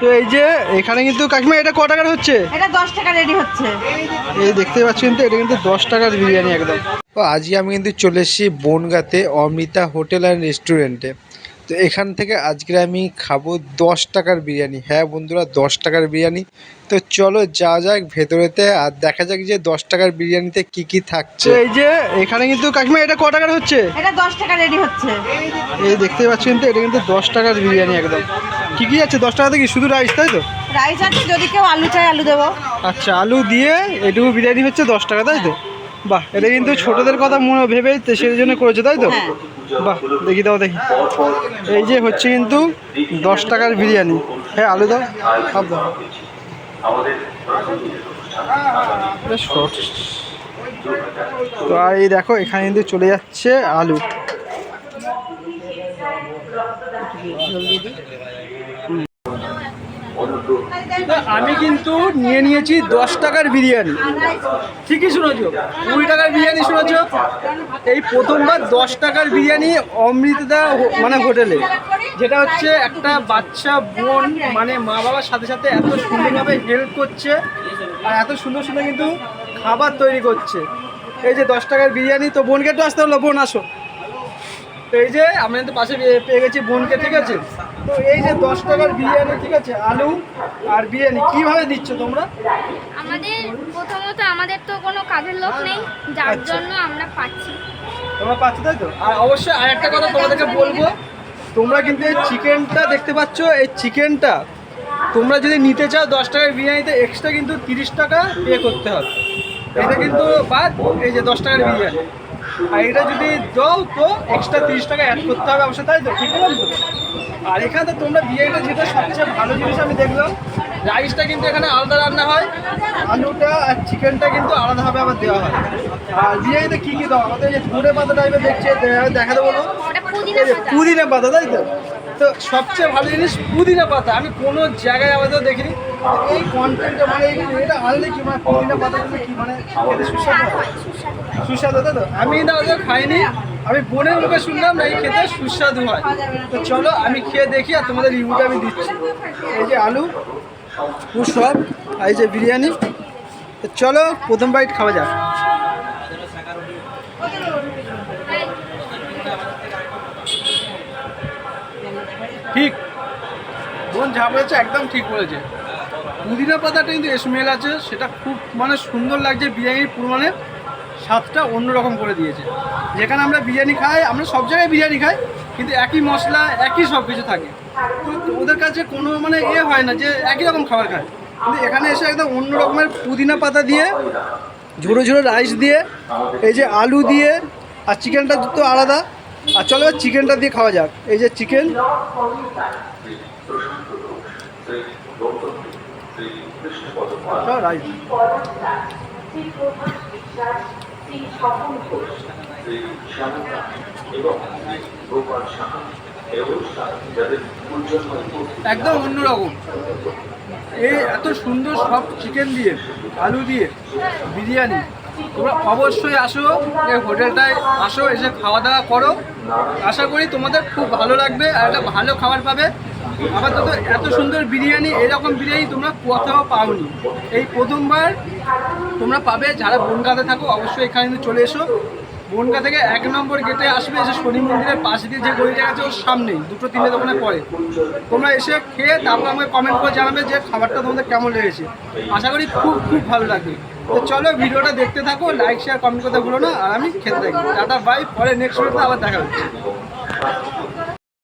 তো এই যে এখানে কিন্তু কাকিমা এটা ক টাকার হচ্ছে? এটা দশ টাকা রেডি হচ্ছে। এই দেখতে পাচ্ছেন তো এটা কিন্তু দশ টাকার বিরিয়ানি একদম। তো আজকে আমি কিন্তু চলে এসেছি বনগাতে অমৃতা হোটেল অ্যান্ড রেস্টুরেন্টে। তো এখান থেকে আজকে আমি খাব দশ টাকার বিরিয়ানি। হ্যাঁ বন্ধুরা দশ টাকার বিরিয়ানি। তো চলো যা যাক ভেতরেতে আর দেখা যাক যে দশ টাকার বিরিয়ানিতে কি কি থাকছে। এই যে এখানে কিন্তু কাকিমা এটা ক টাকার হচ্ছে? এটা দশ টাকা রেডি হচ্ছে। এই দেখতে পাচ্ছেন তো এটা কিন্তু দশ টাকার বিরিয়ানি একদম। কি কি আছে? দশ টাকাতে কি শুধু রাইস তাই তো? রাইস আছে যদি কেউ আলু চাই আলু দেবো। আচ্ছা আলু দিয়ে এটুকু বিরিয়ানি হচ্ছে দশ টাকা তাই তো? বাহ এটা কিন্তু ছোটদের কথা মনে ভেবে সেই জন্য করেছে তাই তো? হ্যাঁ। বাহ দেখি দাও দেখি। এই যে হচ্ছে কিন্তু দশ টাকার বিরিয়ানি। হ্যাঁ আলু দাও সব দাও। তো আর এই দেখো এখানে কিন্তু চলে যাচ্ছে আলু। আমি কিন্তু নিয়ে নিয়েছি দশ টাকার বিরিয়ানি। ঠিকই শুনেছ? কুড়ি টাকার বিরিয়ানি শুনেছ? এই প্রথমবার দশ টাকার বিরিয়ানি অমৃতদা মানে হোটেলে। যেটা হচ্ছে একটা বাচ্চা বোন মানে মা বাবার সাথে সাথে এত সুন্দরভাবে হেল্প করছে আর এত সুন্দর সুন্দর কিন্তু খাবার তৈরি করছে। এই যে দশ টাকার বিরিয়ানি, তো বোনকে একটু আসতে হলো বোন আসো। তো এই যে আমরা কিন্তু পাশে পেয়ে- পেয়ে গেছি বোনকে ঠিক আছে? তো এই যে দশ টাকার বিরিয়ানি ঠিক আছে? আলু আর বিরিয়ানি কীভাবে দিচ্ছ তোমরা? আমাদের প্রথমত আমাদের তো কোনো কাজের লোক নেই যার আচ্ছা। জন্য আমরা পাচ্ছি। তোমরা পাচ্ছ তাই তো? আর অবশ্যই আর একটা কথা তোমাদেরকে বলব তোমরা কিন্তু এই চিকেনটা দেখতে পাচ্ছ এই চিকেনটা তোমরা যদি নিতে চাও দশ টাকার বিরিয়ানিতে এক্সট্রা কিন্তু তিরিশ টাকা পে করতে হবে। এটা কিন্তু বাদ এই যে দশ টাকার বিরিয়ানি। আর এটা যদি দাও তো এক্সট্রা তিরিশ টাকা অ্যাড করতে হবে অবশ্যই তাই তো? ঠিক বললাম তো? আর এখানে তোমরা বিরিয়ানিটা যেটা সবচেয়ে ভালো জিনিস আমি দেখলাম রাইসটা কিন্তু এখানে আলাদা রান্না হয় আলুটা আর চিকেনটা কিন্তু আলাদাভাবে আবার দেওয়া হয়। আর বিরিয়ানিতে কী কী দাও? আমাদের যে ধরে পাতা টাইপের দেখছে দেখা দেবো পুদিনা পাতা তাই তো? তো সবচেয়ে ভালো জিনিস পুদিনা পাতা। আমি কোনো জায়গায় আমাদের দেখিনি। এই কন্টেন্টটা মানে এটা আনলে কি মানে পুদিনা পাতাগুলো কি মানে সুস্বাদু সুস্বাদু তো? আমি না ওদের খাইনি। আমি বোনের মুখে শুনলাম না এই খেতে সুস্বাদু হয়। তো চলো আমি খেয়ে দেখি আর তোমাদের রিভিউটা আমি দিচ্ছি। এই যে আলু ও সব আর এই যে বিরিয়ানি। তো চলো প্রথম বাইট খাওয়া যাক। ঠিক। বোন যা বলেছে একদম ঠিক বলেছে। পুদিনা পাতাটা কিন্তু স্মেল আছে, সেটা খুব মানে সুন্দর লাগছে, বিরিয়ানির পুরো মানে স্বাদটা অন্যরকম করে দিয়েছে। যেখানে আমরা বিরিয়ানি খাই, আমরা সব জায়গায় বিরিয়ানি খাই, কিন্তু একই মশলা, একই সব কিছু থাকে ওদের কাছে কোনো মানে এ হয় না যে একই রকম খাবার খায়। কিন্তু এখানে এসে একদম অন্য রকমের পুদিনা পাতা দিয়ে, ঝুড়ো ঝুড়ো রাইস দিয়ে, এই যে আলু দিয়ে, আর চিকেনটা তো আলাদা। আর চলো চিকেনটা দিয়ে খাওয়া যাক। এই যে চিকেন। একদম অন্যরকম। এই এত সুন্দর সব চিকেন দিয়ে, আলু দিয়ে, বিরিয়ানি। তোমরা অবশ্যই আসো, এই হোটেলটায় আসো, এসে খাওয়া দাওয়া করো। আশা করি তোমাদের খুব ভালো লাগবে আর একটা ভালো খাবার পাবে। আবার তো এত সুন্দর বিরিয়ানি, এরকম বিরিয়ানি তোমরা কোথাও পাওনি। এই প্রথমবার তোমরা পাবে, যারা বনগাঁতে থাকো, অবশ্যই এখানে চলে এসো। বনগা থেকে এক নম্বর গেটে আসবে, এসে শনি মন্দিরের পাশে দিয়ে যে গলিটা আছে ওর সামনেই দুটো তিনটে দোকানে পরে তোমরা এসে খেয়ে তারপর আমাকে কমেন্ট করে জানাবে যে খাবারটা তোমাদের কেমন লেগেছে। আশা করি খুব খুব ভালো লাগবে। তো চলো ভিডিওটা দেখতে থাকো লাইক শেয়ার কমেন্ট করতে ভুলো না। আর আমি খেতে থাকি। টাটা বাই পরে নেক্সট ভিডিওতে আবার দেখা হচ্ছে।